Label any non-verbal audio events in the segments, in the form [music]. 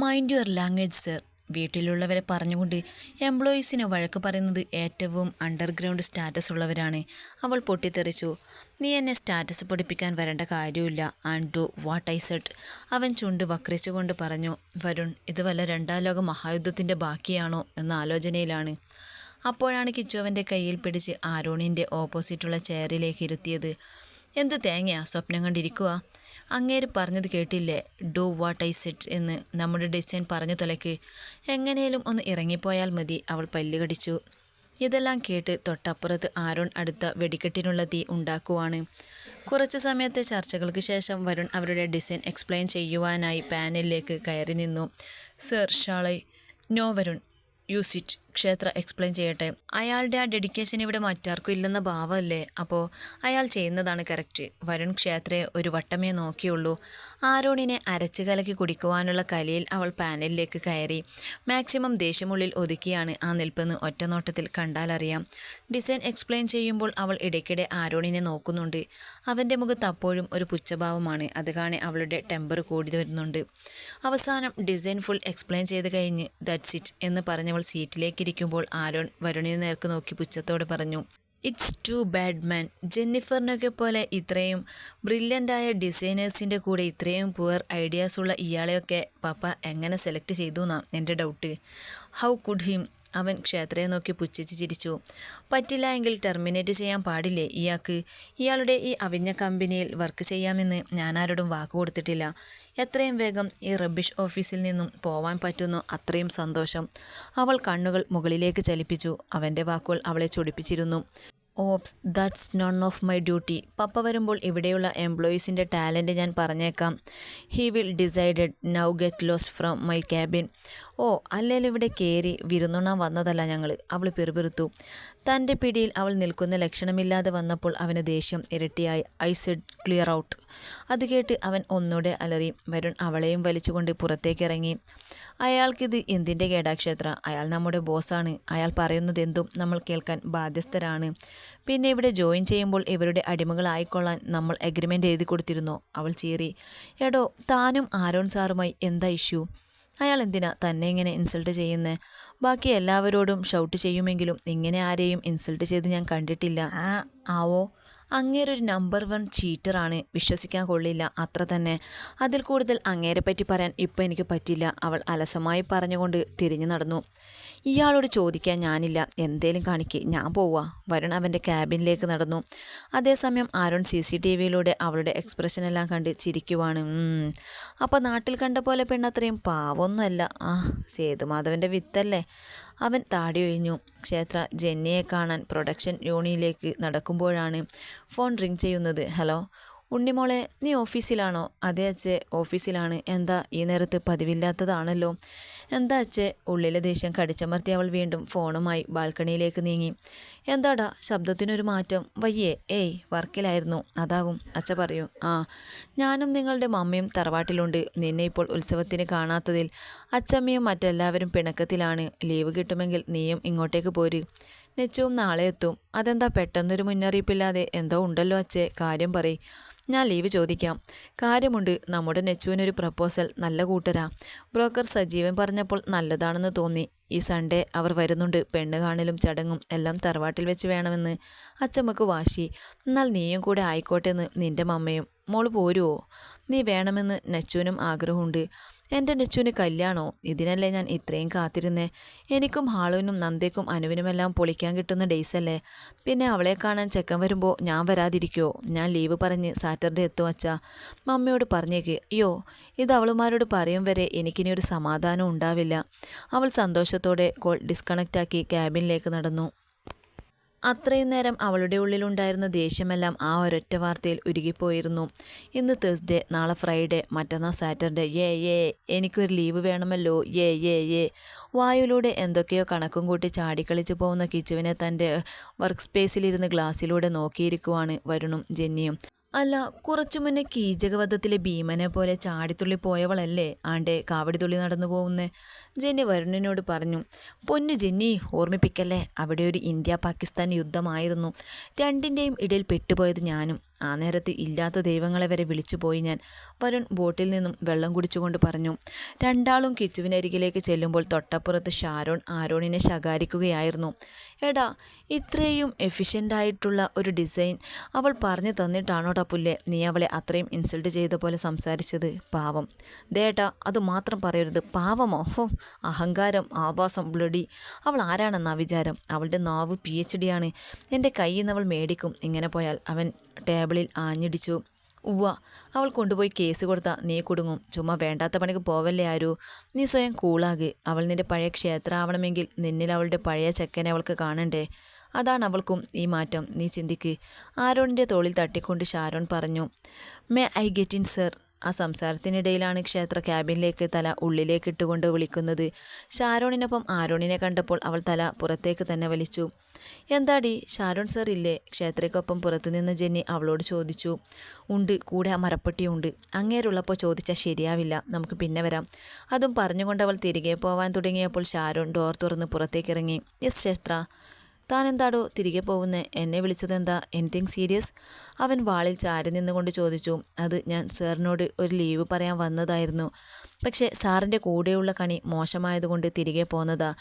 Mind your language sir വീട്ടിലുള്ളവരെ പറഞ്ഞുകൊണ്ട് എംപ്ലോയീസിനെ വഴക്ക് പറയുന്നത് ഏറ്റവും അണ്ടർഗ്രൗണ്ട് സ്റ്റാറ്റസ് ഉള്ളവരാണ്. അവൾ പൊട്ടിത്തെറിച്ചു. നീ എന്നെ സ്റ്റാറ്റസ് പഠിപ്പിക്കാൻ വരേണ്ട കാര്യമില്ല and do what I said അവൻ ചുണ്ട് വക്രിച്ചുകൊണ്ട് പറഞ്ഞു വരുൺ ഇത് വല്ല രണ്ടാം ലോക മഹായുദ്ധത്തിന്റെ ബാക്കിയാണോ? എന്ന ആലോചനയിലാണ്. അപ്പോഴാണ് കിച്ചുവന്റെ കയ്യിൽ പിടിച്ച് ആരോണിന്റെ ഓപ്പോസിറ്റുള്ള ചെയറിലേക്ക് ഇരുത്തിയത്. എന്ത് തേങ്ങയാ സ്വപ്നം കണ്ടിരിക്കുക അങ്ങേര് പറഞ്ഞത് കേട്ടില്ലേ? ഡു വാട്ട് ഐ സെറ്റ് എന്ന് നമ്മുടെ ഡിസൈൻ പറഞ്ഞു തലയ്ക്ക് എങ്ങനെയും ഒന്ന് ഇറങ്ങിപ്പോയാൽ മതി അവൾ പല്ല് കടിച്ചു. ഇതെല്ലാം കേട്ട് തൊട്ടപ്പുറത്ത് ആരോൺ അടുത്ത വെടിക്കെട്ടിനുള്ള തീ ഉണ്ടാക്കുവാണ്. കുറച്ച് സമയത്തെ ചർച്ചകൾക്ക് ശേഷം വരുൺ അവരുടെ ഡിസൈൻ എക്സ്പ്ലെയിൻ ചെയ്യുവാനായി പാനലിലേക്ക് കയറി നിന്നു. Sir shall I no Varun you it. ക്ഷേത്ര എക്സ്പ്ലെയിൻ ചെയ്യട്ടെ. അയാളുടെ ആ ഡെഡിക്കേഷൻ ഇവിടെ മറ്റാർക്കും ഇല്ലെന്ന ഭാവമല്ലേ? അപ്പോൾ അയാൾ ചെയ്യുന്നതാണ് കറക്റ്റ് വരുൺ ക്ഷേത്രയെ ഒരു വട്ടമേ നോക്കിയുള്ളൂ. ആരോണിനെ അരച്ചു കലക്കി കുടിക്കുവാനുള്ള കലയിൽ അവൾ പാനലിലേക്ക് കയറി. മാക്സിമം ദേഷ്യമുള്ളിൽ ഒതുക്കിയാണ് ആ നിൽപ്പെന്ന് ഒറ്റനോട്ടത്തിൽ കണ്ടാലറിയാം ഡിസൈൻ എക്സ്പ്ലെയിൻ ചെയ്യുമ്പോൾ അവൾ ഇടയ്ക്കിടെ ആരോണിനെ നോക്കുന്നുണ്ട്. അവന്റെ മുഖത്ത് അപ്പോഴും ഒരു പുച്ഛഭാവമാണ്. അത് കാണെ അവളുടെ ടെമ്പർ കൂടി വരുന്നുണ്ട്. അവസാനം ഡിസൈൻ ഫുൾ എക്സ്പ്ലെയിൻ ചെയ്ത് കഴിഞ്ഞ് ദറ്റ്സ് ഇറ്റ് എന്ന് പറഞ്ഞവൾ സീറ്റിലേക്ക് ഇരിക്കുമ്പോൾ ആരോൺ വരുണിന് നേർക്ക് നോക്കി പുച്ഛത്തോടെ പറഞ്ഞു ഇറ്റ്സ് ടു ബാഡ് മാൻ ജെന്നിഫറിനൊക്കെ പോലെ ഇത്രയും ബ്രില്യന്റായ ഡിസൈനേഴ്സിന്റെ കൂടെ ഇത്രയും പുവർ ഐഡിയാസ് ഉള്ള ഇയാളെയൊക്കെ പപ്പ എങ്ങനെ സെലക്ട് ചെയ്തു എന്നാണ് എന്റെ ഡൗട്ട് ഹൗ കുഡ് ഹിം അവൻ ക്ഷേത്രയെ നോക്കി പുച്ഛിച്ച് ചിരിച്ചു. പറ്റില്ല എങ്കിൽ ടെർമിനേറ്റ് ചെയ്യാൻ പാടില്ലേ ഇയാൾക്ക്? ഇയാളുടെ ഈ അവിഞ്ഞ കമ്പനിയിൽ വർക്ക് ചെയ്യാമെന്ന് ഞാനാരോടും വാക്ക് കൊടുത്തിട്ടില്ല. എത്രയും വേഗം ഈ റബ്ബിഷ് ഓഫീസിൽ നിന്നും പോവാൻ പറ്റുന്നു. അത്രയും സന്തോഷം. അവൾ കണ്ണുകൾ മുകളിലേക്ക് ചലിപ്പിച്ചു. അവന്റെ വാക്കുകൾ അവളെ ചൊടിപ്പിച്ചിരുന്നു. Oops that's none of my duty പപ്പ വരുമ്പോൾ ഇവിടെയുള്ള എംപ്ലോയീസിന്റെ ടാലന്റ് ഞാൻ പറഞ്ഞേക്കാം. He will decided now get lost from my cabin ഓ അല്ലേലും ഇവിടെ കയറി വിരുന്നുണ്ണാൻ വന്നതല്ല ഞങ്ങൾ അവൾ പിറുപിറുത്തു. തന്റെ പിടിയിൽ അവൾ നിൽക്കുന്ന ലക്ഷണമില്ലാതെ വന്നപ്പോൾ അവന് ദേഷ്യം ഇരട്ടിയായി. I said clear out. അത് കേട്ട് അവൻ ഒന്നുകൂടെ അലറി വരുൺ അവളെയും വലിച്ചുകൊണ്ട് പുറത്തേക്കിറങ്ങി അയാൾക്കിത് എന്തിന്റെ കേടാക്ഷേത്ര? അയാൾ നമ്മുടെ ബോസാണ്. അയാൾ പറയുന്നത് എന്തും നമ്മൾ കേൾക്കാൻ ബാധ്യസ്ഥരാണ്. പിന്നെ ഇവിടെ ജോയിൻ ചെയ്യുമ്പോൾ ഇവരുടെ അടിമകളായിക്കൊള്ളാൻ നമ്മൾ എഗ്രിമെന്റ് എഴുതി കൊടുത്തിരുന്നു. അവൾ ചീറി എടോ താനും ആരോൺ സാറുമായി എന്താ ഇഷ്യൂ അയാൾ എന്തിനാ തന്നെ ഇങ്ങനെ ഇൻസൾട്ട് ചെയ്യുന്നേ? ബാക്കി എല്ലാവരോടും ഷൗട്ട് ചെയ്യുമെങ്കിലും ഇങ്ങനെ ആരെയും ഇൻസൾട്ട് ചെയ്ത് ഞാൻ കണ്ടിട്ടില്ല. ആ ആവോ? അങ്ങേരൊരു നമ്പർ വൺ ചീറ്ററാണ് വിശ്വസിക്കാൻ കൊള്ളില്ല. അത്ര തന്നെ. അതിൽ കൂടുതൽ അങ്ങേരെ പറ്റി പറയാൻ ഇപ്പം എനിക്ക് പറ്റില്ല. അവൾ അലസമായി പറഞ്ഞുകൊണ്ട് തിരിഞ്ഞു നടന്നു. ഇയാളോട് ചോദിക്കാൻ ഞാനില്ല. എന്തേലും കാണിക്കേ. ഞാൻ പോവാ. വരുൺ അവന്റെ ക്യാബിനിലേക്ക് നടന്നു. അതേസമയം ആരോൺ സി സി ടി വിയിലൂടെ അവളുടെ എക്സ്പ്രഷൻ എല്ലാം കണ്ട് ചിരിക്കുവാണ്. അപ്പോൾ നാട്ടിൽ കണ്ട പോലെ പെണ്ണത്രയും പാവൊന്നുമല്ല. ആ സേതുമാധവന്റെ വിത്തല്ലേ? അവൻ താടി ഒഴിഞ്ഞു. ക്ഷേത്ര ജെന്നിയെ കാണാൻ പ്രൊഡക്ഷൻ യൂണിയിലേക്ക് നടക്കുമ്പോഴാണ് ഫോൺ റിങ് ചെയ്യുന്നത്. ഹലോ? ഉണ്ണിമോളെ നീ ഓഫീസിലാണോ? അതേ അച്ഛേ ഓഫീസിലാണ്. എന്താ ഈ നേരത്ത് പതിവില്ലാത്തതാണല്ലോ. എന്താ അച്ഛേ? ഉള്ളിലെ ദേഷ്യം കടിച്ചമർത്തി അവൾ വീണ്ടും ഫോണുമായി ബാൽക്കണിയിലേക്ക് നീങ്ങി. എന്താടാ? ശബ്ദത്തിനൊരു മാറ്റം. വയ്യേ ഏയ് വർക്കിലായിരുന്നു. അതാവും അച്ഛ പറയൂ. ആ ഞാനും നിങ്ങളുടെ മമ്മയും തറവാട്ടിലുണ്ട്. നിന്നെ ഇപ്പോൾ ഉത്സവത്തിന് കാണാത്തതിൽ അച്ചമ്മയും മറ്റെല്ലാവരും പിണക്കത്തിലാണ്. ലീവ് കിട്ടുമെങ്കിൽ നീയും ഇങ്ങോട്ടേക്ക് പോര്. നെച്ചുവും നാളെ എത്തും. അതെന്താ പെട്ടെന്നൊരു മുന്നറിയിപ്പില്ലാതെ? എന്തോ ഉണ്ടല്ലോ അച്ഛേ. കാര്യം പറയ്. ഞാൻ ലീവ് ചോദിക്കാം. കാര്യമുണ്ട് നമ്മുടെ നെച്ചുവിനൊരു പ്രപ്പോസൽ നല്ല കൂട്ടരാ. ബ്രോക്കർ സജീവൻ പറഞ്ഞപ്പോൾ നല്ലതാണെന്ന് തോന്നി. ഈ സൺഡേ അവർ വരുന്നുണ്ട്. പെണ്ണ് കാണലും ചടങ്ങും എല്ലാം തറവാട്ടിൽ വെച്ച് വേണമെന്ന്. അച്ചമ്മക്ക് വാശി. എന്നാൽ നീയും കൂടെ ആയിക്കോട്ടെ എന്ന് നിന്റെ മമ്മയും. മോൾ പോരുവോ? നീ വേണമെന്ന് നെച്ചുവിനും ആഗ്രഹമുണ്ട്. എന്റെ നെച്ചുവിന് കല്യാണോ? ഇതിനല്ലേ ഞാൻ ഇത്രയും കാത്തിരുന്നേ. എനിക്കും ഹാളുവിനും നന്ദയ്ക്കും അനുവിനുമെല്ലാം പൊളിക്കാൻ കിട്ടുന്ന ഡേയ്സ് അല്ലേ പിന്നെ അവളെ കാണാൻ ചെക്കൻ വരുമ്പോൾ ഞാൻ വരാതിരിക്കുമോ ഞാൻ ലീവ് പറഞ്ഞ് സാറ്റർഡേ എത്തും അച്ഛാ. മമ്മയോട് പറഞ്ഞേക്ക്. അയ്യോ ഇത് അവളുമാരോട് പറയും വരെ എനിക്കിനി ഒരു സമാധാനം ഉണ്ടാവില്ല. അവൾ സന്തോഷത്തോടെ കോൾ ഡിസ്കണക്റ്റാക്കി ക്യാബിനിലേക്ക് നടന്നു. അത്രയും നേരം അവളുടെ ഉള്ളിലുണ്ടായിരുന്ന ദേഷ്യമെല്ലാം ആ ഒരൊറ്റ വാർത്തയിൽ ഉരുകിപ്പോയിരുന്നു. ഇന്ന് തേഴ്സ്ഡേ നാളെ ഫ്രൈഡേ മറ്റന്നാൾ സാറ്റർഡേ ഏ ഏ എനിക്കൊരു ലീവ് വേണമല്ലോ. ഏ ഏ ഏ വായുലൂടെ എന്തൊക്കെയോ കണക്കും കൂട്ടി ചാടിക്കളിച്ചു പോകുന്ന കിച്ചുവിനെ തന്റെ വർക്ക് സ്പേസിലിരുന്ന് ഗ്ലാസ്സിലൂടെ നോക്കിയിരിക്കുവാണ് വരുണും ജെന്നിയും. അല്ല കുറച്ചു മുന്നേ കീചകവധത്തിലെ ഭീമനെ പോലെ ചാടിത്തുള്ളി പോയവളല്ലേ ആണ്ടെ കാവടിത്തുള്ളി നടന്നു പോകുന്നേ? ജെന്നി വരുണിനോട് പറഞ്ഞു പൊന്നു ജെന്നി ഓർമ്മിപ്പിക്കല്ലേ അവിടെ ഒരു ഇന്ത്യ പാകിസ്ഥാൻ യുദ്ധമായിരുന്നു. രണ്ടിന്റെയും ഇടയിൽ പെട്ടുപോയത് ഞാനും. ആ നേരത്ത് ഇല്ലാത്ത ദൈവങ്ങളെ വരെ വിളിച്ചുപോയി ഞാൻ. വരുൺ ബോട്ടിൽ നിന്നും വെള്ളം കുടിച്ചുകൊണ്ട് പറഞ്ഞു രണ്ടാളും കിച്ചുവിനരികിലേക്ക് ചെല്ലുമ്പോൾ തൊട്ടപ്പുറത്ത് ഷാരോൺ ആരോണിനെ ശകാരിക്കുകയായിരുന്നു. എടാ ഇത്രയും എഫിഷ്യന്റായിട്ടുള്ള ഒരു ഡിസൈൻ അവൾ പറഞ്ഞു തന്നിട്ടാണോടാ പുല്ലെ നീ അവളെ അത്രയും ഇൻസൾട്ട് ചെയ്ത പോലെ സംസാരിച്ചത്. പാവം. ദേട്ടാ അത് മാത്രം പറയരുത്. പാവമോ? ഹോ അഹങ്കാരം ആവാസം ബ്ലഡി അവൾ ആരാണെന്നാ വിചാരം? അവളുടെ നാവ് പി എച്ച് ഡി ആണ്. എന്റെ കയ്യിൽ നിന്ന് അവൾ മേടിക്കും. ഇങ്ങനെ പോയാൽ അവൻ ടേബിളിൽ ആഞ്ഞിടിച്ചു. ഉവ്വ അവൾ കൊണ്ടുപോയി കേസ് കൊടുത്താൽ നീ കുടുങ്ങും. ചുമ്മാ വേണ്ടാത്ത പണിക്ക് പോവല്ലേ ആരു? നീ സ്വയം കൂളാകെ. അവൾ നിന്റെ പഴയ ക്ഷേത്രമാവണമെങ്കിൽ നിന്നിൽ അവളുടെ പഴയ ചെക്കനെ അവൾക്ക് കാണണ്ടേ? അതാണ് അവൾക്കും ഈ മാറ്റം. നീ ചിന്തിക്ക്. ആരോണിന്റെ തോളിൽ തട്ടിക്കൊണ്ട് ഷാരോൺ പറഞ്ഞു may I get in sir ആ സംസാരത്തിനിടയിലാണ് ക്ഷേത്ര ക്യാബിനിലേക്ക് തല ഉള്ളിലേക്ക് ഇട്ടുകൊണ്ട് വിളിക്കുന്നത്. ഷാരോണിനൊപ്പം ആരോണിനെ കണ്ടപ്പോൾ അവൾ തല പുറത്തേക്ക് തന്നെ വലിച്ചു. എന്താടി? ഷാരോൺ സർ ഇല്ലേ? ക്ഷേത്രയ്ക്കൊപ്പം പുറത്തുനിന്ന് ജെന്നി അവളോട് ചോദിച്ചു. ഉണ്ട് കൂടെ മരപ്പെട്ടിയുണ്ട്. അങ്ങേരുള്ളപ്പോൾ ചോദിച്ചാൽ ശരിയാവില്ല. നമുക്ക് പിന്നെ വരാം. അതും പറഞ്ഞുകൊണ്ട് അവൾ തിരികെ പോവാൻ തുടങ്ങിയപ്പോൾ ഷാരോൺ ഡോർ തുറന്ന് പുറത്തേക്കിറങ്ങി. യെസ് ക്ഷേത്ര. താൻ എന്താടോ തിരികെ പോകുന്നേ? എന്നെ വിളിച്ചതെന്താ? എനിത്തിങ് സീരിയസ് അവൻ വാളിൽ ചാരി നിന്നുകൊണ്ട് ചോദിച്ചു. അത് ഞാൻ സാറിനോട് ഒരു ലീവ് പറയാൻ വന്നതായിരുന്നു. പക്ഷേ സാറിന്റെ കൂടെയുള്ള കണി മോശമായതുകൊണ്ട് തിരികെ പോന്നതാ.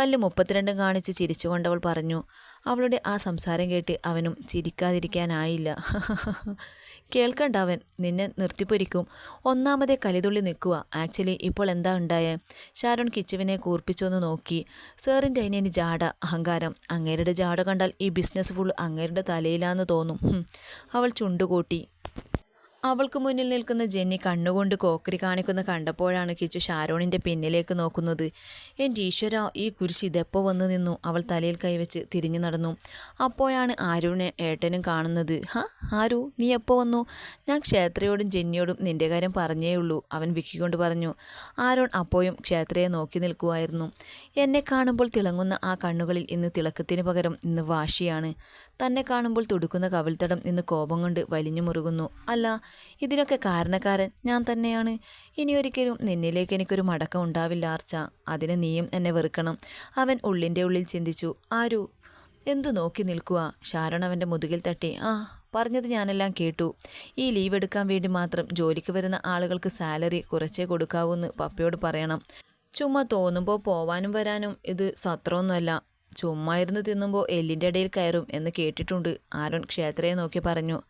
പല്ല് മുപ്പത്തിരണ്ടും കാണിച്ച് ചിരിച്ചുകൊണ്ടവൾ പറഞ്ഞു അവളുടെ ആ സംസാരം കേട്ട് അവനും ചിരിക്കാതിരിക്കാനായില്ല. [laughs] കേൾക്കണ്ട അവൻ നിന്നെ നിർത്തിപ്പൊരിക്കും. ഒന്നാമതേ കലിതുള്ളി നിൽക്കുക. ആക്ച്വലി ഇപ്പോൾ എന്താ ഉണ്ടായേ? ഷാരോൺ കിച്ചുവിനെ കൂർപ്പിച്ചൊന്ന് നോക്കി. സാറിന്റെ അതിനെ ജാട അഹങ്കാരം. അങ്ങേരുടെ ജാട കണ്ടാൽ ഈ ബിസിനസ് ഫുൾ അങ്ങേരുടെ തലയിലാന്ന് തോന്നും. അവൾ ചുണ്ടുകൂട്ടി. അവൾക്ക് മുന്നിൽ നിൽക്കുന്ന ജെന്നി കണ്ണുകൊണ്ട് കോക്കരി കാണിക്കുന്ന കണ്ടപ്പോഴാണ് കിച്ചു ഷാരോണിന്റെ പിന്നിലേക്ക് നോക്കുന്നത്. എന്റെ ഈശ്വര ഈ കുരിശ് ഇതെപ്പോൾ വന്നു നിന്നു? അവൾ തലയിൽ കൈവച്ച് തിരിഞ്ഞു നടന്നു. അപ്പോഴാണ് ആരുവിനെ ഏട്ടനും കാണുന്നത്. ഹാ ആരു? നീ എപ്പോൾ വന്നു? ഞാൻ ക്ഷേത്രയോടും ജെന്നിയോടും നിന്റെ കാര്യം പറഞ്ഞേ ഉള്ളൂ അവൻ വിക്കിക്കൊണ്ട് പറഞ്ഞു. ആരോൺ അപ്പോഴും ക്ഷേത്രയെ നോക്കി നിൽക്കുമായിരുന്നു എന്നെ കാണുമ്പോൾ തിളങ്ങുന്ന ആ കണ്ണുകളിൽ ഇന്ന് തിളക്കത്തിന് പകരം ഇന്ന് വാശിയാണ്. തന്നെ കാണുമ്പോൾ തുടുക്കുന്ന കവിൾത്തടം നിന്ന് കോപം കൊണ്ട് വലിഞ്ഞു മുറുകുന്നു. അല്ല ഇതിനൊക്കെ കാരണക്കാരൻ ഞാൻ തന്നെയാണ്. ഇനിയൊരിക്കലും നിന്നിലേക്ക് എനിക്കൊരു മടക്കം ഉണ്ടാവില്ല ആർച്ച. അതിന് നീയും എന്നെ വെറുക്കണം. അവൻ ഉള്ളിന്റെ ഉള്ളിൽ ചിന്തിച്ചു. ആരു? എന്തു നോക്കി നിൽക്കുക? ഷാരൺ അവന്റെ മുതുകിൽ തട്ടി. ആ പറഞ്ഞത് ഞാനെല്ലാം കേട്ടു. ഈ ലീവ് എടുക്കാൻ വേണ്ടി മാത്രം ജോലിക്ക് വരുന്ന ആളുകൾക്ക് സാലറി കുറച്ചേ കൊടുക്കാവൂ എന്ന് പപ്പയോട് പറയണം. ചുമ്മാ തോന്നുമ്പോൾ പോവാനും വരാനും ഇത് സത്രമൊന്നുമല്ല. ചുമ്മാ ഇരുന്ന് തിന്നുമ്പോൾ എല്ലിന്റെ ഇടയിൽ കയറും എന്ന് കേട്ടിട്ടുണ്ട്. ആരോൺ ക്ഷേത്രയെ നോക്കി പറഞ്ഞു.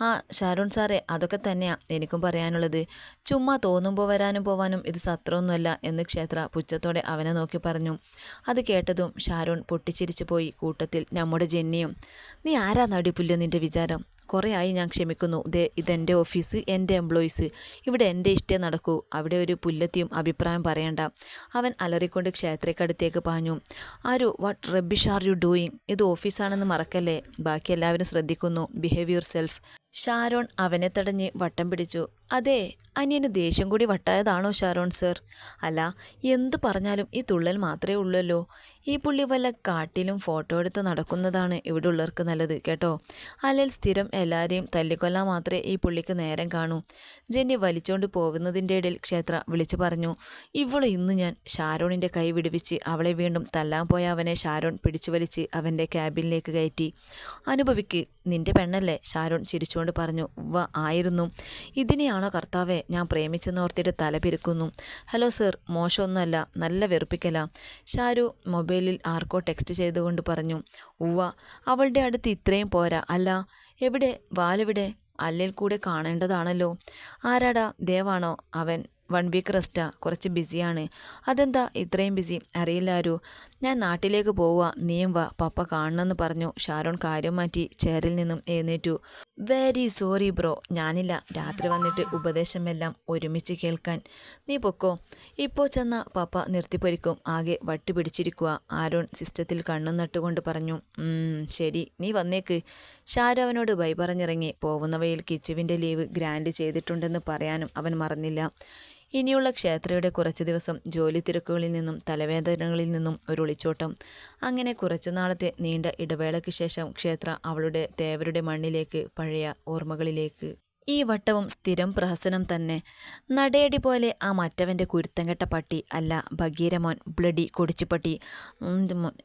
ആ ഷാരോൺ സാറേ അതൊക്കെ തന്നെയാണ് എനിക്കും പറയാനുള്ളത്. ചുമ്മാ തോന്നുമ്പോൾ വരാനും പോവാനും ഇത് സത്രമൊന്നുമല്ല എന്ന് ക്ഷേത്ര പുച്ഛത്തോടെ അവനെ നോക്കി പറഞ്ഞു. അത് കേട്ടതും ഷാരോൺ പൊട്ടിച്ചിരിച്ചു പോയി കൂട്ടത്തിൽ നമ്മുടെ ജെന്നിയും. നീ ആരാ നടിപ്പുല്ല നിന്റെ വിചാരം? കുറേ ആയി ഞാൻ ക്ഷമിക്കുന്നു. ദേ ഇതെന്റെ ഓഫീസ് എന്റെ എംപ്ലോയീസ്. ഇവിടെ എന്റെ ഇഷ്ടേ നടക്കൂ. അവിടെ ഒരു പുല്ലത്തിയും അഭിപ്രായം പറയണ്ട. അവൻ അലറിക്കൊണ്ട് ക്ഷേത്രക്കടുത്തേക്ക് പറഞ്ഞു ആരു what rubbish are you doing ഇത് ഓഫീസാണെന്ന് മറക്കല്ലേ? ബാക്കി എല്ലാവരും ശ്രദ്ധിക്കുന്നു. ബിഹേവ് യുവർ സെൽഫ് ഷാരോൺ അവനെ തടഞ്ഞ് വട്ടം പിടിച്ചു. അതെ അനിയന് ദേഷ്യം കൂടി വട്ടായതാണോ ഷാരോൺ സർ? അല്ല എന്തു പറഞ്ഞാലും ഈ തുള്ളൽ മാത്രമേ ഉള്ളല്ലോ. ഈ പുള്ളി വല്ല കാട്ടിലും ഫോട്ടോ എടുത്ത് നടക്കുന്നതാണ് ഇവിടെ ഉള്ളവർക്ക് നല്ലത് കേട്ടോ? അല്ലെങ്കിൽ സ്ഥിരം എല്ലാവരെയും തല്ലിക്കൊല്ലാൻ മാത്രമേ ഈ പുള്ളിക്ക് നേരം കാണൂ. ജെന്നി വലിച്ചോണ്ട് പോകുന്നതിന്റെ ഇടയിൽ ക്ഷേത്ര വിളിച്ചു പറഞ്ഞു ഇവളെ ഇന്ന് ഞാൻ ഷാരോണിന്റെ കൈ വിടുവിച്ച് അവളെ വീണ്ടും തല്ലാൻ പോയ അവനെ ഷാരോൺ പിടിച്ചു വലിച്ച് അവന്റെ ക്യാബിനിലേക്ക് കയറ്റി. അനുഭവിക്ക് നിന്റെ പെണ്ണല്ലേ ഷാരോൺ ചിരിച്ചുകൊണ്ട് പറഞ്ഞു വ ആയിരുന്നു. ഇതിനെയാണോ കർത്താവെ? ഞാൻ പ്രേമിച്ചെന്ന് ഓർത്തിട്ട് തല പിരുക്കുന്നു. ഹലോ സർ മോശമൊന്നുമല്ല നല്ല വെറുപ്പിക്കല. ഷാരു മൊബൈലിൽ ആർക്കോ ടെക്സ്റ്റ് ചെയ്തുകൊണ്ട് പറഞ്ഞു ഉവ്വ അവളുടെ അടുത്ത് ഇത്രയും പോരാ. അല്ല എവിടെ? വാലെവിടെ? അല്ലേൽ കൂടെ കാണേണ്ടതാണല്ലോ. ആരാടാ? ദേവാണോ അവൻ? വൺ വീക്ക് റെസ്റ്റാ കുറച്ച് ബിസിയാണ്. അതെന്താ ഇത്രയും ബിസി? അറിയില്ല ആരു. ഞാൻ നാട്ടിലേക്ക് പോവുക നീയും വാ പപ്പ കാണണമെന്ന് പറഞ്ഞു. ഷാരോൺ കാര്യം മാറ്റി ചെയറിൽ നിന്നും എഴുന്നേറ്റു. വെരി സോറി ബ്രോ ഞാനില്ല. രാത്രി വന്നിട്ട് ഉപദേശമെല്ലാം ഒരുമിച്ച് കേൾക്കാൻ. നീ പൊക്കോ. ഇപ്പോൾ ചെന്ന പപ്പ നിർത്തിപ്പൊരിക്കും. ആകെ വട്ടി പിടിച്ചിരിക്കുക ആരോൺ സിസ്റ്റത്തിൽ കണ്ണും നട്ടുകൊണ്ട് പറഞ്ഞു ശരി നീ വന്നേക്ക്. ഷാരോവനോട് ബൈ പറഞ്ഞിറങ്ങി. പോകുന്ന വഴിയിൽ കിച്ചുവിന്റെ ലീവ് ഗ്രാൻഡ് ചെയ്തിട്ടുണ്ടെന്ന് പറയാനും അവൻ മറന്നില്ല. ഇനിയുള്ള ക്ഷേത്രയുടെ കുറച്ച് ദിവസം ജോലി തിരക്കുകളിൽ നിന്നും തലവേദനകളിൽ നിന്നും ഒരു ഒളിച്ചോട്ടം. അങ്ങനെ കുറച്ചു നാളത്തെ നീണ്ട ഇടവേളയ്ക്ക് ശേഷം ക്ഷേത്ര അവളുടെ തേവരുടെ മണ്ണിലേക്ക് പഴയ ഓർമ്മകളിലേക്ക്. ഈ വട്ടവും സ്ഥിരം പ്രഹസനം തന്നെ. നടയടി പോലെ ആ മറ്റവന്റെ കുരുത്തങ്കെട്ട പട്ടി അല്ല ഭഗീരമോൻ ബ്ലഡി കൊടിച്ചുപട്ടി.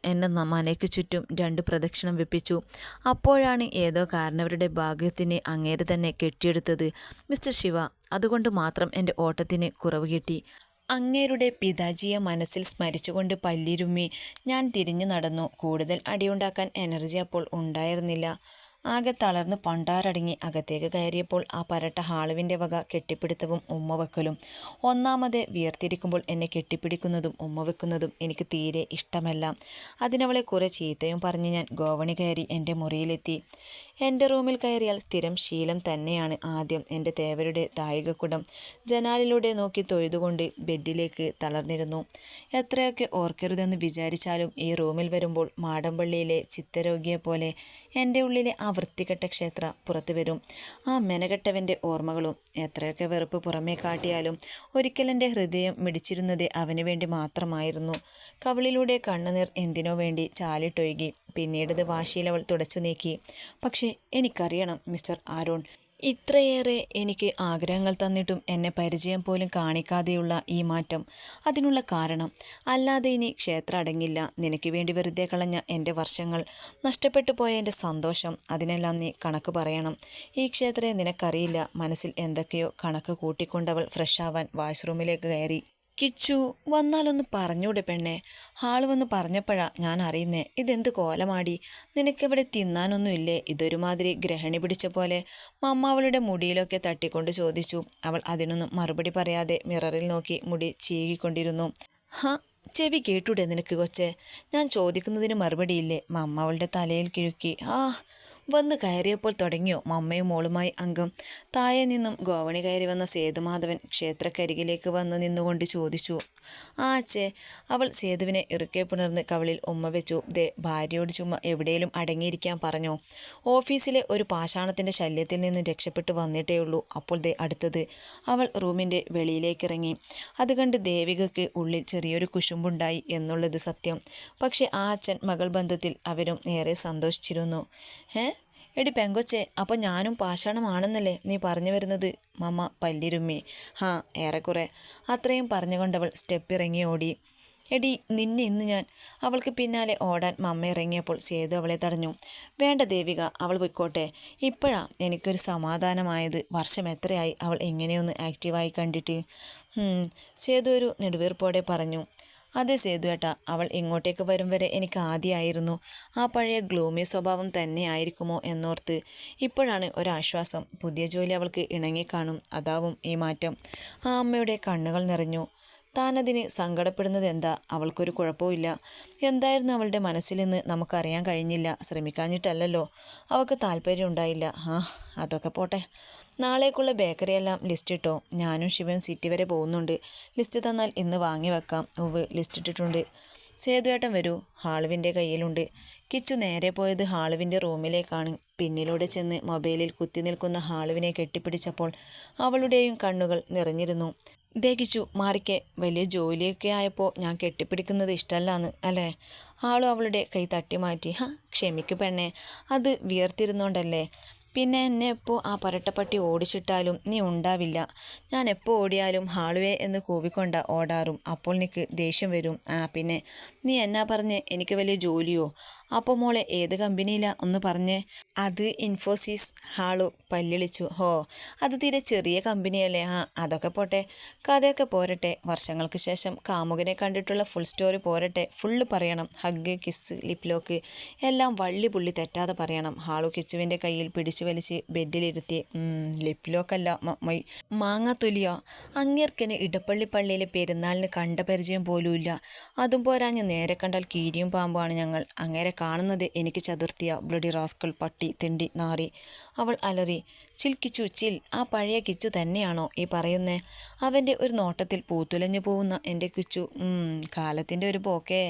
എന്നെ മനയ്ക്ക് ചുറ്റും രണ്ട് പ്രദക്ഷിണം വെപ്പിച്ചു. അപ്പോഴാണ് ഏതോ കാരണവരുടെ ഭാഗ്യത്തിന് അങ്ങേര് തന്നെ കെട്ടിയെടുത്തത്. മിസ്റ്റർ ശിവ അതുകൊണ്ട് മാത്രം എന്റെ ഓട്ടത്തിന് കുറവ് കിട്ടി. അങ്ങേരുടെ പിതാജിയെ മനസ്സിൽ സ്മരിച്ചുകൊണ്ട് പല്ലിരുമ്മി ഞാൻ തിരിഞ്ഞു നടന്നു. കൂടുതൽ അടിയുണ്ടാക്കാൻ എനർജി അപ്പോൾ ഉണ്ടായിരുന്നില്ല. ആകെ തളർന്ന് പണ്ടാരടങ്ങി അകത്തേക്ക് കയറിയപ്പോൾ ആ പരട്ട ഹാളുവിന്റെ വക കെട്ടിപ്പിടുത്തവും ഉമ്മ വെക്കലും ഒന്നാമത് വിയർത്തിരിക്കുമ്പോൾ എന്നെ കെട്ടിപ്പിടിക്കുന്നതും ഉമ്മ വെക്കുന്നതും എനിക്ക് തീരെ ഇഷ്ടമല്ല. അതിനവളെ കുറേ ചീത്തയും പറഞ്ഞ് ഞാൻ ഗോവണി കയറി എന്റെ മുറിയിലെത്തി. എന്റെ റൂമിൽ കയറിയാൽ സ്ഥിരം ശീലം തന്നെയാണ് ആദ്യം എന്റെ തേവരുടെ താഴികക്കുടം. ജനാലിലൂടെ നോക്കി തൊഴുതുകൊണ്ട് ബെഡിലേക്ക് തളർന്നിരുന്നു. എത്രയൊക്കെ ഓർക്കരുതെന്ന് വിചാരിച്ചാലും ഈ റൂമിൽ വരുമ്പോൾ മാടമ്പള്ളിയിലെ ചിത്തരോഗിയെ പോലെ എന്റെ ഉള്ളിലെ ആ വൃത്തികെട്ട ക്ഷേത്ര പുറത്തു വരും. ആ മെനകെട്ടവന്റെ ഓർമ്മകളും എത്രയൊക്കെ വെറുപ്പ് പുറമേ കാട്ടിയാലും ഒരിക്കലെന്റെ ഹൃദയം മിടിച്ചിരുന്നത് അവന് വേണ്ടി മാത്രമായിരുന്നു. കവിളിലൂടെ കണ്ണുനീർ എന്തിനോ വേണ്ടി ചാലിട്ടൊഴുകി. പിന്നീടത് വാശിയിൽ അവൾ തുടച്ചു നീക്കി. പക്ഷേ എനിക്കറിയണം മിസ്റ്റർ ആരോൺ ഇത്രയേറെ എനിക്ക് ആഗ്രഹങ്ങൾ തന്നിട്ടും എന്നെ പരിചയം പോലും കാണിക്കാതെയുള്ള ഈ മാറ്റം. അതിനുള്ള കാരണം അല്ലാതെ ഇനി ക്ഷേത്രം അടങ്ങില്ല. നിനക്ക് വേണ്ടി വെറുതെ കളഞ്ഞ എന്റെ വർഷങ്ങൾ നഷ്ടപ്പെട്ടു പോയ എന്റെ സന്തോഷം അതിനെല്ലാം നീ കണക്ക് പറയണം. ഈ ക്ഷേത്രയെ നിനക്കറിയില്ല. മനസ്സിൽ എന്തൊക്കെയോ കണക്ക് കൂട്ടിക്കൊണ്ടവൾ ഫ്രഷ് ആവാൻ വാഷ്റൂമിലേക്ക് കയറി. കിച്ചു വന്നാലൊന്ന് പറഞ്ഞൂടെ പെണ്ണെ. ഹാൾ വന്ന് പറഞ്ഞപ്പോഴാ ഞാൻ അറിയുന്നേ ഇതെന്ത് കോലമാടി. നിനക്കിവിടെ തിന്നാനൊന്നുമില്ലേ? ഇതൊരുമാതിരി ഗ്രഹണി പിടിച്ച പോലെ. മമ്മ അവളുടെ മുടിയിലൊക്കെ തട്ടിക്കൊണ്ട് ചോദിച്ചു. അവൾ അതിനൊന്നും മറുപടി പറയാതെ മിററിൽ നോക്കി മുടി ചീകിക്കൊണ്ടിരുന്നു. ഹ ചെവി കേട്ടൂടെ നിനക്ക് കൊച്ചേ? ഞാൻ ചോദിക്കുന്നതിന് മറുപടിയില്ലേ? മമ്മ അവളുടെ തലയിൽ കിഴുക്കി. ആ വന്ന് കയറിയപ്പോൾ തുടങ്ങിയോ? മമ്മയും മോളുമായി അംഗം. താഴെ നിന്നും ഗോവണി കയറി വന്ന സേതുമാധവൻ ക്ഷേത്രക്കരികിലേക്ക് വന്ന് നിന്നുകൊണ്ട് ചോദിച്ചു ആ അച്ഛേ അവൾ സേതുവിനെ ഇറുക്കെ പുണർന്ന് കവളിൽ ഉമ്മ വെച്ചു. ദേ ഭാര്യയോട് ചുമ എവിടെയും അടങ്ങിയിരിക്കാൻ പറഞ്ഞു. ഓഫീസിലെ ഒരു പാഷാണത്തിന്റെ ശല്യത്തിൽ നിന്ന് രക്ഷപ്പെട്ടു വന്നിട്ടേ ഉള്ളൂ. അപ്പോൾ ദേ അടുത്തത്. അവൾ റൂമിന്റെ വെളിയിലേക്കിറങ്ങി. അത് കണ്ട് ദേവികയ്ക്ക് ഉള്ളിൽ ചെറിയൊരു കുശുമ്പുണ്ടായി എന്നുള്ളത് സത്യം. പക്ഷേ ആ അച്ഛൻ മകൾ ബന്ധത്തിൽ അവരും ഏറെ സന്തോഷിച്ചിരുന്നു. ഏ എടി പെങ്കൊച്ചെ അപ്പോൾ ഞാനും പാഷാണമാണെന്നല്ലേ നീ പറഞ്ഞു വരുന്നത്? മമ്മ പല്ലിരുമ്മി. ഹാ ഏറെക്കുറെ. അത്രയും പറഞ്ഞുകൊണ്ടവൾ സ്റ്റെപ്പ് ഇറങ്ങി ഓടി. എടി നിന്നെ ഇന്ന് ഞാൻ അവൾക്ക് പിന്നാലെ ഓടാൻ മമ്മ ഇറങ്ങിയപ്പോൾ സേതു അവളെ തടഞ്ഞു. വേണ്ട ദേവിക അവൾ പൊയ്ക്കോട്ടെ. ഇപ്പോഴാ എനിക്കൊരു സമാധാനമായത്. വർഷം എത്രയായി അവൾ എങ്ങനെയൊന്ന് ആക്റ്റീവായി കണ്ടിട്ട്? സേതു ഒരു നെടുവീർപ്പോടെ പറഞ്ഞു. അതെ സേതുവേട്ട അവൾ ഇങ്ങോട്ടേക്ക് വരും വരെ എനിക്ക് ആദ്യമായിരുന്നു ആ പഴയ ഗ്ലൂമി സ്വഭാവം തന്നെ ആയിരിക്കുമോ എന്നോർത്ത് ഇപ്പോഴാണ് ഒരാശ്വാസം. പുതിയ ജോലി അവൾക്ക് ഇണങ്ങിക്കാണും അതാവും ഈ മാറ്റം. ആ അമ്മയുടെ കണ്ണുകൾ നിറഞ്ഞു. താനതിന് സങ്കടപ്പെടുന്നത് എന്താ? അവൾക്കൊരു കുഴപ്പമില്ല എന്തായിരുന്നു അവളുടെ മനസ്സിലെന്ന് നമുക്കറിയാൻ കഴിഞ്ഞില്ല. ശ്രമിക്കാഞ്ഞിട്ടല്ലല്ലോ. അവൾക്ക് താല്പര്യം ഉണ്ടായില്ല ആ അതൊക്കെ പോട്ടെ. നാളേക്കുള്ള ബേക്കറി എല്ലാം ലിസ്റ്റ് ഇട്ടോ ഞാനും ശിവനും സിറ്റി വരെ പോകുന്നുണ്ട്. ലിസ്റ്റ് തന്നാൽ ഇന്ന് വാങ്ങി വെക്കാം. ഉവ് ലിസ്റ്റ് ഇട്ടിട്ടുണ്ട്. സേതുവേട്ടൻ വരൂ. ഹാളുവിന്റെ കയ്യിലുണ്ട്. കിച്ചു നേരെ പോയത് ഹാളുവിന്റെ റൂമിലേക്കാണ്. പിന്നിലൂടെ ചെന്ന് മൊബൈലിൽ കുത്തി നിൽക്കുന്ന ഹാളുവിനെ കെട്ടിപ്പിടിച്ചപ്പോൾ അവളുടെയും കണ്ണുകൾ നിറഞ്ഞിരുന്നു. ദേഹിച്ചു മാറിക്കെ. വലിയ ജോലിയൊക്കെ ആയപ്പോൾ ഞാൻ കെട്ടിപ്പിടിക്കുന്നത് ഇഷ്ടമല്ലാന്ന് അല്ലേ? ആളും അവളുടെ കൈ തട്ടി മാറ്റി ഹാ ക്ഷമിക്കു പെണ്ണേ. അത് വിയർത്തിരുന്നോണ്ടല്ലേ? പിന്നെ എന്നെ എപ്പോൾ ആ പരട്ടപ്പട്ടി ഓടിച്ചിട്ടാലും നീ ഉണ്ടാവില്ല. ഞാൻ എപ്പോൾ ഓടിയാലും ഹാളുവേ എന്ന് കൂവിക്കൊണ്ട ഓടാറും. അപ്പോൾ നിനക്ക് ദേഷ്യം വരും. ആ പിന്നെ നീ എന്നാ പറഞ്ഞ്? എനിക്ക് വലിയ ജോലിയോ? അപ്പോൾ മോളെ ഏത് കമ്പനിയിലാ? ഒന്ന് പറഞ്ഞേ. അത് ഇൻഫോസിസ് ഹാളു പല്ലിളിച്ചു. ഹോ അത് തീരെ ചെറിയ കമ്പനിയല്ലേ? ആ അതൊക്കെ പോട്ടെ. കഥയൊക്കെ പോരട്ടെ. വർഷങ്ങൾക്ക് ശേഷം കാമുകനെ കണ്ടിട്ടുള്ള ഫുൾ സ്റ്റോറി പോരട്ടെ. ഫുള്ള് പറയണം. ഹഗ് കിസ് ലിപ് ലോക്ക് എല്ലാം വള്ളി പുള്ളി തെറ്റാതെ പറയണം. ഹാളു കിച്ചുവിന്റെ കയ്യിൽ പിടിച്ചു വലിച്ച് ബെഡിലിരുത്തി. ലിപ്ലോക്കല്ല ലോക്കല്ല മാങ്ങാത്തൊലിയോ. അങ്ങേർക്കനെ ഇടപ്പള്ളി പള്ളിയിലെ പെരുന്നാളിന് കണ്ട പരിചയം പോലുമില്ല അതും പോരാഞ്ഞ് നേരെ കണ്ടാൽ കീരിയും പാമ്പാണ് ഞങ്ങൾ. അങ്ങേരെ കാണുന്നത് എനിക്ക് ചതുർത്തിയ ബ്ലഡി റാസ്കൾ പട്ടി തിണ്ടി നാറി. അവൾ അലറി ചിൽ കിച്ചു ചിൽ ആ പഴയ കിച്ചു തന്നെയാണോ ഈ പറയുന്നേ? അവന്റെ ഒരു നോട്ടത്തിൽ പൂത്തുലഞ്ഞു പോകുന്ന എന്റെ കിച്ചു കാലത്തിന്റെ ഒരു പോക്കേ.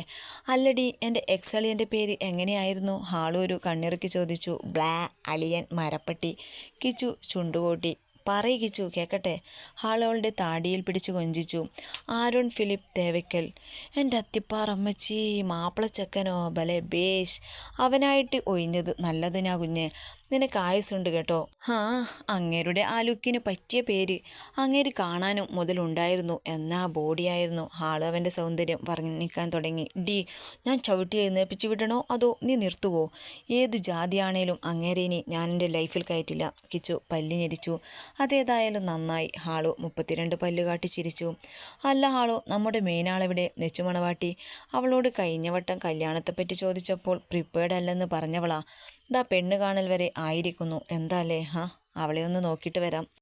അല്ലടി എന്റെ എക്സ് അളിയന്റെ പേര് എങ്ങനെയായിരുന്നു? ഹാളൂരു കണ്ണിറുക്കി ചോദിച്ചു ബ്ലാ അളിയൻ മരപ്പട്ടി. കിച്ചു ചുണ്ടുകൂട്ടി പറയിച്ചു കേക്കട്ടെ? ആളുകളുടെ താടിയിൽ പിടിച്ചു കൊഞ്ചിച്ചു. Aaron Philip Thevakkal. എന്റെ അത്തിപ്പാറമ്മച്ചി മാപ്പിളച്ചക്കനോ ബലെ ബേശ്. അവനായിട്ട് ഒഴിഞ്ഞത് നല്ലതിനാ കുഞ്ഞ്. നിനക്ക് ആയുസുണ്ട് കേട്ടോ. ആ അങ്ങേരുടെ ആ ലുക്കിന് പറ്റിയ പേര്. അങ്ങേര് കാണാനും മുതലുണ്ടായിരുന്നു. എന്നാ ബോഡിയായിരുന്നു. ഹാളവന്റെ സൗന്ദര്യം വർണിക്കാൻ തുടങ്ങി. ഡി ഞാൻ ചവിട്ടി എഴുന്നേപ്പിച്ച് വിടണോ? അതോ നീ നിർത്തുവോ? ഏത് ജാതിയാണേലും അങ്ങേരെ ഇനി ഞാൻ എന്റെ ലൈഫിൽ കയറ്റില്ല. കിച്ചു പല്ല് ഞെരിച്ചു. അതേതായാലും നന്നായി. ഹാളു മുപ്പത്തിരണ്ട് പല്ല് കാട്ടി ചിരിച്ചു. അല്ല ഹാളു നമ്മുടെ മെയിനാളെവിടെ നെച്ചുമണവാട്ടി. അവളോട് കഴിഞ്ഞ വട്ടം കല്യാണത്തെപ്പറ്റി ചോദിച്ചപ്പോൾ പ്രിപ്പേർഡ് അല്ലെന്ന് പറഞ്ഞവളാ. ദാ പെണ്ണ് കാണൽ വരെ ആയിരിക്കുന്നു. എന്താ അല്ലേ ഹാ അവളെ ഒന്ന് നോക്കിയിട്ട് വരാം.